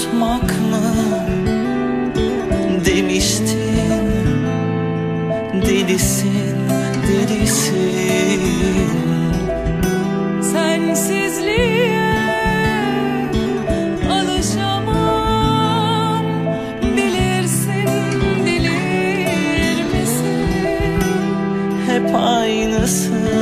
susmak mı demiştin? Delisin, delisin. Sensizliğe alışamam. Bilirsin, bilir misin? Hep aynısın.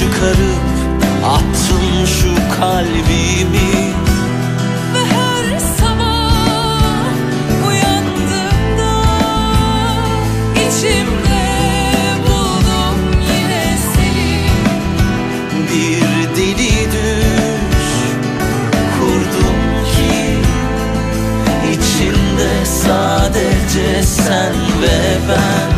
çıkarıp attım şu kalbimi. Ve her sabah uyandığımda içimde buldum yine seni. Bir deli düş kurdum ki içinde sadece sen ve ben.